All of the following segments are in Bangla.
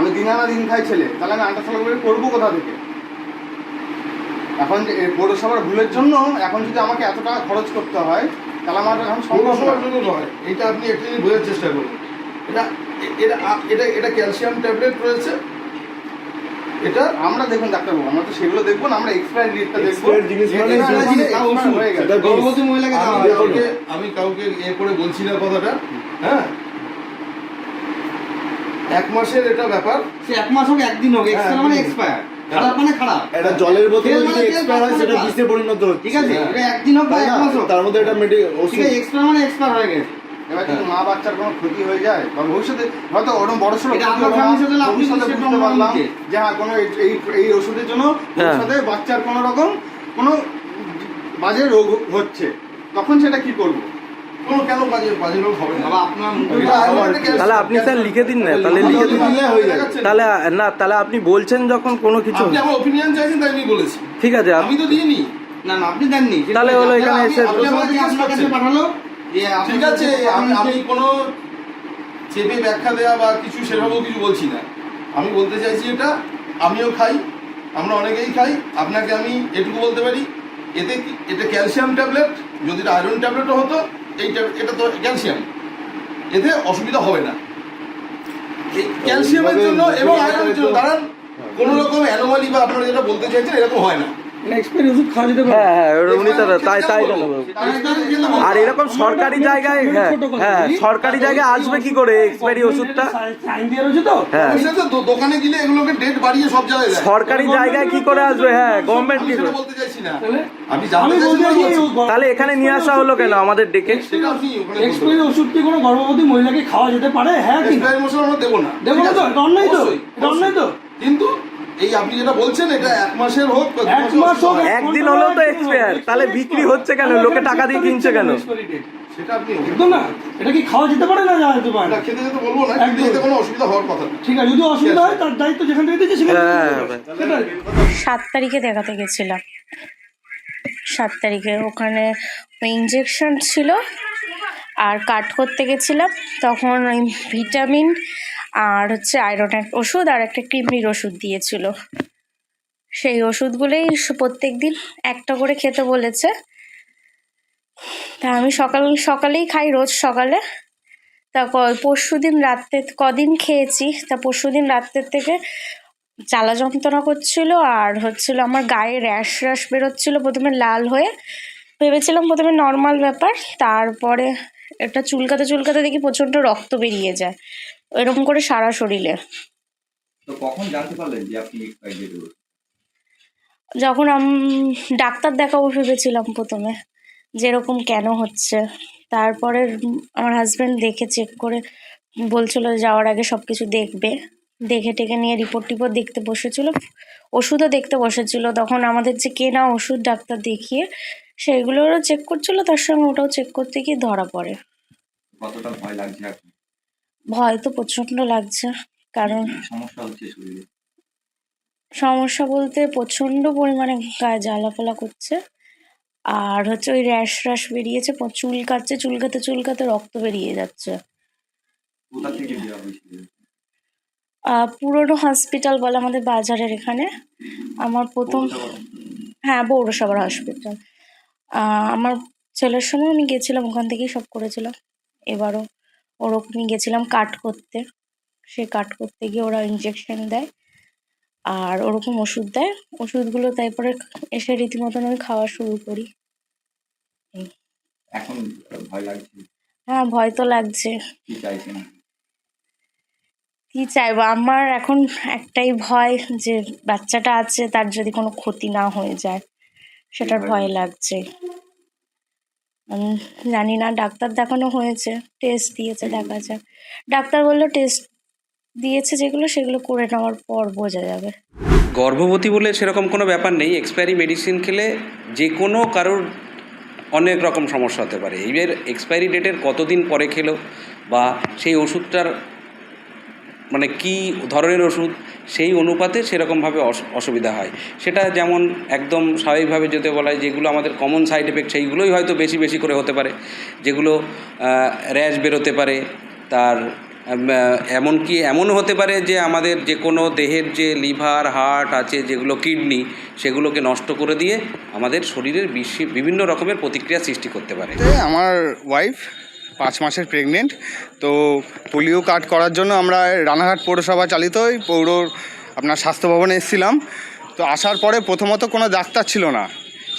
আমি দিন আনা দিন খাই ছেলে। তাহলে আমি আল্ট্রাসাউন্ড করে করব কোথা থেকে? এখন যে পৌরসভার ভুলের জন্য এখন যদি আমাকে এত টাকা খরচ করতে হয় তাহলে আমার এখন পৌরসভার জন্য নয় এটা আপনি একটু বোঝার চেষ্টা করুন। এটা এটা এটা এটা ক্যালসিয়াম ট্যাবলেট রয়েছে। এটা আমরা দেখুন ডাক্তারবাবু আমরা তো সেগুলো দেখব না আমরা এক্সপায়ারি ডেটটা দেখব। মানে। হয়ে আমি কাউকে এ করে বলছি না কথাটা হ্যাঁ? এক মাসের এটা ব্যাপার? সে এক মাস হোক একদিন হোক এক্সপায়ার মানে হ্যাঁ, এক্সপায়ার খারাপ মানে খারাপ। জলের বোতলে যদি মানে এক্সপায়ার হয় সেটা মানে বিষে পরিণত হচ্ছে। ঠিক আছে হ্যাঁ। এটা একদিন হোক বা এক মাস হোক। তার মধ্যে একটা মেডি ওষুধ। এক্সপায়ার মানে এক্সপায়ার হয়ে গেছে। এবার যদি মা বাচ্চার কোনো ক্ষতি হয়ে যায় বা ভবিষ্যতে হয়তো ওরকম বড় সড়ো ভবিষ্যতে বুঝতে পারলাম দিতে। যে হ্যাঁ কোনো এই- এই এই ওষুধের জন্য ভবিষ্যতে বাচ্চার কোনো রকম কোনো বাজে রোগ হচ্ছে। তখন সেটা কি করব? কোনো কেন বাজে বাজে রোগ হবে না? আপনার মুখে এটা আমার একটা ক্যালসিয়াম- তাহলে আপনি স্যার লিখে দিন না তাহলে লিখে দিন। হয়ে। তাহলে না তাহলে আপনি বলছেন যখন কোনো কিছু। আপনি আমার ওপিনিয়ন চাইছেন তাই আমি বলেছি। ঠিক আছে আমি তো দিইনি। না না আপনি দেননি। তাহলে হলো এখানে এসে- পাঠালো। ঠিক আছে আমি কোনো চেপে ব্যাখ্যা দেওয়া বা কিছু সেভাবেও কিছু বলছি না। আমি বলতে চাইছি এটা আমিও খাই আমরা অনেকেই খাই আপনাকে আমি এটুকু বলতে পারি এতে এটা ক্যালসিয়াম ট্যাবলেট যদি এটা আয়রন ট্যাবলেটও হতো এই ট্যাব- এটা তো ক্যালসিয়াম। এতে অসুবিধা হবে না। ক্যালসিয়ামের জন্য এবং আয়রনের জন্য দাঁড়ান কোনো রকম অ্যানোমালি বা আপনারা যেটা বলতে চাইছেন এরকম হয় না। হ্যাঁ হ্যাঁ উনি তো তাই তাই আর এরকম সরকারি জায়গায় হ্যাঁ হ্যাঁ সরকারি জায়গায় আসবে কি করে এক্সপায়ারি ওষুধটা? হ্যাঁ। দোকানে গেলে এগুলোকে ডেট বাড়িয়ে সব জায়গায় সরকারি জায়গায় কি করে আসবে? হ্যাঁ গভর্নমেন্ট কি করে। তাহলে এখানে নিয়ে আসা হলো কেন আমাদের ডেকে? এক্সপায়ারি ওষুধ কি কোনো গর্ভবতী মহিলাকে খাওয়া যেতে পারে? হ্যাঁ কি আমরা দেবো না। দেবো না তো? অন্যায় তো? অন্যায় তো? কিন্তু এই আপনি যেটা বলছেন এটা এক মাসের হোক এক মাস হোক, একদিন হলো তো এক্সপায়ার তাহলে বিক্রি হচ্ছে কেন? লোকে টাকা দিয়ে কিনছে কেন? সেটা আপনি একদম না। এটা কি খাওয়া যেতে পারে না যাওয়া যেতে এটা খেতে যেতে বলব না কিন্তু একদম। কোনো অসুবিধা হওয়ার কথা ঠিক আছে যদি অসুবিধা হয় তার দায়িত্ব যেখান থেকে দিয়েছে সেখান থেকে হ্যাঁ। সাত তারিখে দেখাতে গেছিলাম। সাত তারিখে ওখানে ইঞ্জেকশন ছিল আর কাট করতে গেছিলাম তখন ওই ভিটামিন আর হচ্ছে আয়রনের ওষুধ আর একটা কৃমির ওষুধ দিয়েছিল। সেই ওষুধগুলোই প্রত্যেক দিন একটা করে খেতে বলেছে। তা আমি সকাল, সকালেই খাই, রোজ সকালে। তা ক পরশু দিন রাত্রে, কদিন খেয়েছি, তা পরশু দিন রাত্রের থেকে জ্বালা যন্ত্রণা করছিল আর হচ্ছিল আমার গায়ে র্যাশ র্যাশ বেরোচ্ছিল প্রথমে লাল হয়ে। ভেবেছিলাম প্রথমে নর্মাল ব্যাপার, তারপরে এটা চুলকাতে চুলকাতে দেখি প্রচণ্ড রক্ত বেরিয়ে যায়। এরকম করে সারা শরীরে। তো কখন জানতে পারলেন যে আপনি যখন আম- ডাক্তার দেখাবো ভেবেছিলাম প্রথমে যেরকম কেন হচ্ছে। তারপরে আমার হাজব্যান্ড দেখে চেক করে বলছিল যাওয়ার আগে সব কিছু দেখবে। দেখে টেকে নিয়ে রিপোর্ট টিপোর্ট দেখতে বসেছিল ওষুধও দেখতে বসেছিল। তখন আমাদের যে কেনা ওষুধ ডাক্তার দেখিয়ে সেগুলোরও চেক করছিল তার সঙ্গে ওটাও চেক করতে গিয়ে ধরা পড়ে। কতটা ভয় লাগছে ভয় তো প্রচণ্ড লাগছে কারণ সমস্যা হচ্ছে শরীরে। সমস্যা বলতে প্রচণ্ড পরিমাণে গায়ে জ্বালা ফোলা করছে আর হচ্ছে ওই র্যাশ র্যাশ বেরিয়েছে প- চুলকাচ্ছে চুলকাতে চুলকাতে রক্ত বেরিয়ে যাচ্ছে। পুরনো হসপিটাল বলে আমাদের বাজারের এখানে। আমার প্রথম হ্যাঁ পৌরসভার হসপিটাল আমার ছেলের সময় আমি গেছিলাম ওখান থেকেই সব করেছিলাম। এবারও ওরকমই গেছিলাম কাট করতে। সে কাট করতে গিয়ে ওরা ইঞ্জেকশন দেয় আর ওরকম ওষুধ দেয়। ওষুধগুলো তারপরে এসে রীতিমতন আমি খাওয়া শুরু করি। এখন ভয় লাগছে? হ্যাঁ ভয় তো লাগছে। কি চাইছেন? কি চাইব? আমার এখন একটাই ভয় যে বাচ্চাটা আছে তার যদি কোনো ক্ষতি না হয়ে যায় সেটার ভয় লাগছে। জানি না, ডাক্তার দেখানো হয়েছে টেস্ট দিয়েছে, দেখা যাক। ডাক্তার বলল টেস্ট দিয়েছে যেগুলো, সেগুলো করে নেওয়ার পর বোঝা যাবে। গর্ভবতী বলে সেরকম কোনো ব্যাপার নেই এক্সপায়ারি মেডিসিন খেলে যে কোনো কারোর অনেক রকম সমস্যা হতে পারে। এইবার এক্সপায়ারি ডেটের কতদিন পরে খেলো বা সেই ওষুধটার মানে কি ধরনের ওষুধ, সেই অনুপাতে সেরকমভাবে অস- অসুবিধা হয়। সেটা যেমন একদম স্বাভাবিকভাবে যদি বলা হয় যেগুলো আমাদের কমন সাইড এফেক্ট সেইগুলোই হয়তো বেশি বেশি করে হতে পারে। যেগুলো র্যাশ বেরোতে পারে, তার এমনকি এমনও হতে পারে যে আমাদের যে কোনো দেহের যে লিভার, হার্ট আছে, যেগুলো কিডনি, সেগুলোকে নষ্ট করে দিয়ে আমাদের শরীরের বিভিন্ন রকমের প্রতিক্রিয়া সৃষ্টি করতে পারে। আমার ওয়াইফ পাঁচ মাসের প্রেগনেন্ট তো পোলিও কার্ড করার জন্য আমরা রানাঘাট পৌরসভা চালিত ওই পৌর আপনার স্বাস্থ্য ভবনে এসেছিলাম। তো আসার পরে প্রথমত কোনো ডাক্তার ছিল না।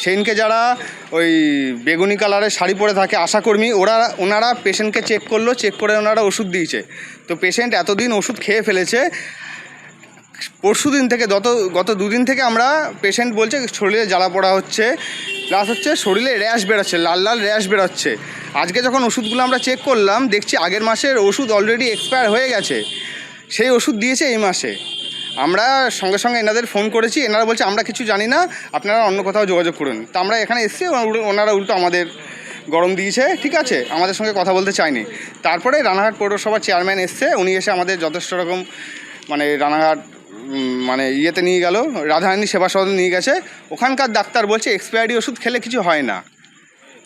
সেইদিনকে যারা ওই বেগুনি কালারের শাড়ি পরে থাকে আশাকর্মী, ওরা, ওনারা পেশেন্টকে চেক করল চেক করে ওনারা ওষুধ দিয়েছে। তো পেশেন্ট এতদিন ওষুধ খেয়ে ফেলেছে। পরশু দিন থেকে, গত গত দুদিন থেকে আমরা পেশেন্ট বলছে, শরীরে জ্বালা পড়া হচ্ছে। প্লাস হচ্ছে শরীরে র্যাশ বেরোচ্ছে, লাল লাল র্যাশ বেরোচ্ছে। আজকে যখন ওষুধগুলো আমরা চেক করলাম, দেখছি আগের মাসের ওষুধ অলরেডি এক্সপায়ার হয়ে গেছে। সেই ওষুধ দিয়েছে এই মাসে। আমরা সঙ্গে সঙ্গে এনাদের ফোন করেছি, এনারা বলছে, আমরা কিছু জানি না, আপনারা অন্য কোথাও যোগাযোগ করুন। তো আমরা এখানে এসেছি ওনারা- উল্টো আমাদের গরম দিয়েছে, ঠিক আছে? আমাদের সঙ্গে কথা বলতে চায়নি। তারপরে রানাঘাট পৌরসভার চেয়ারম্যান এসছে, উনি এসে আমাদের যথেষ্ট রকম মানে রানাঘাট মানে ইয়েতে নিয়ে গেল রাধারানী সেবা সদন নিয়ে গেছে। ওখানকার ডাক্তার বলছে এক্সপায়ারি ওষুধ খেলে কিছু হয় না।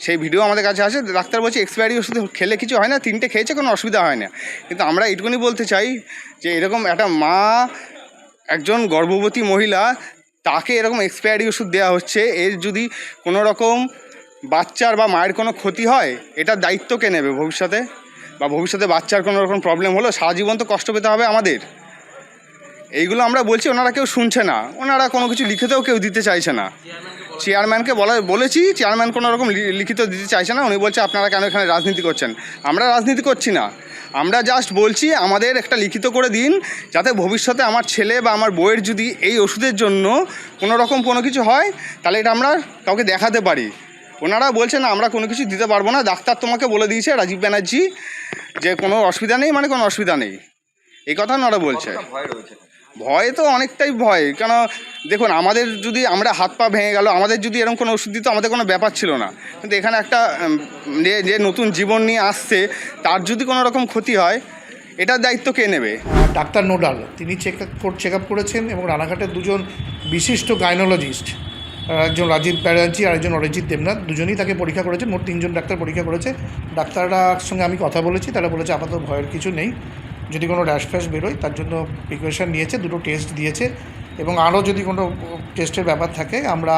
সেই ভিডিও আমাদের কাছে আছে, ডাক্তার বলছে এক্সপায়ারি ওষুধ খেলে কিছু হয় না, তিনটে খেয়েছে, কোনো অসুবিধা হয় না। কিন্তু আমরা এইটুকুনি বলতে চাই যে, এরকম একটা মা, একজন গর্ভবতী মহিলা, তাকে এরকম এক্সপায়ারি ওষুধ দেওয়া হচ্ছে। এর যদি কোনো রকম বাচ্চার বা মায়ের কোনো ক্ষতি হয়, এটার দায়িত্ব কে নেবে ভবিষ্যতে? বা ভবিষ্যতে বাচ্চার কোনো রকম প্রবলেম হলো, সারা জীবন তো কষ্ট পেতে হবে আমাদের। এইগুলো আমরা বলছি, ওনারা কেউ শুনছে না। ওনারা কোনো কিছু লিখিতেও কেউ দিতে চাইছে না। চেয়ারম্যানকে বলা, বলেছি, চেয়ারম্যান কোনো রকম লিখিত দিতে চাইছে না। উনি বলছে, আপনারা কেন এখানে রাজনীতি করছেন? আমরা রাজনীতি করছি না। আমরা জাস্ট বলছি, আমাদের একটা লিখিত করে দিন, যাতে ভবিষ্যতে আমার ছেলে বা আমার বউয়ের যদি এই ওষুধের জন্য কোনো রকম কোনো কিছু হয়, তাহলে এটা আমরা কাউকে দেখাতে পারি। ওনারা বলছে, না, আমরা কোনো কিছু দিতে পারব না। ডাক্তার তোমাকে বলে দিয়েছে, রাজীব ব্যানার্জি, যে কোনো অসুবিধা নেই মানে কোনো অসুবিধা নেই। এই কথা ওনারা বলছে। ভয় তো অনেকটাই ভয়। কেন দেখুন, আমাদের যদি আমরা হাত পা ভেঙে গেল, আমাদের যদি এরকম কোনো ওষুধ দিত, আমাদের কোনো ব্যাপার ছিল না। কিন্তু এখানে একটা যে নতুন জীবন নিয়ে আসছে, তার যদি কোনো রকম ক্ষতি হয়, এটার দায়িত্ব কে নেবে? ডাক্তার নোডাল, তিনি চেক চেক আপ করেছেন এবং রানাঘাটের দুজন বিশিষ্ট গাইনোলজিস্ট একজন রাজীব ব্যানার্জি আর একজন অরিজিৎ দেবনাথ, দুজনেই তাকে পরীক্ষা করেছে মোট তিনজন ডাক্তার পরীক্ষা করেছে। ডাক্তাররা সঙ্গে আমি কথা বলেছি, তারা বলেছে আপাতত ভয়ের কিছু নেই। যদি কোনো র্যাশ ফ্যাশ বেরোয়, তার জন্য প্রিকশন নিয়েছে, দুটো টেস্ট দিয়েছে এবং আরও যদি কোনো টেস্টের ব্যাপার থাকে, আমরা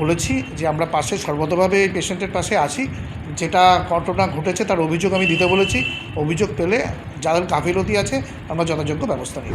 বলেছি যে আমরা পাশে সর্বতভাবে পেশেন্টের পাশে আছি। যেটা ঘটনা ঘটেছে, তার অভিযোগ আমি দিতে বলেছি। অভিযোগ পেলে যাদের গাফিলতি আছে, আমরা যথাযোগ্য ব্যবস্থা নিই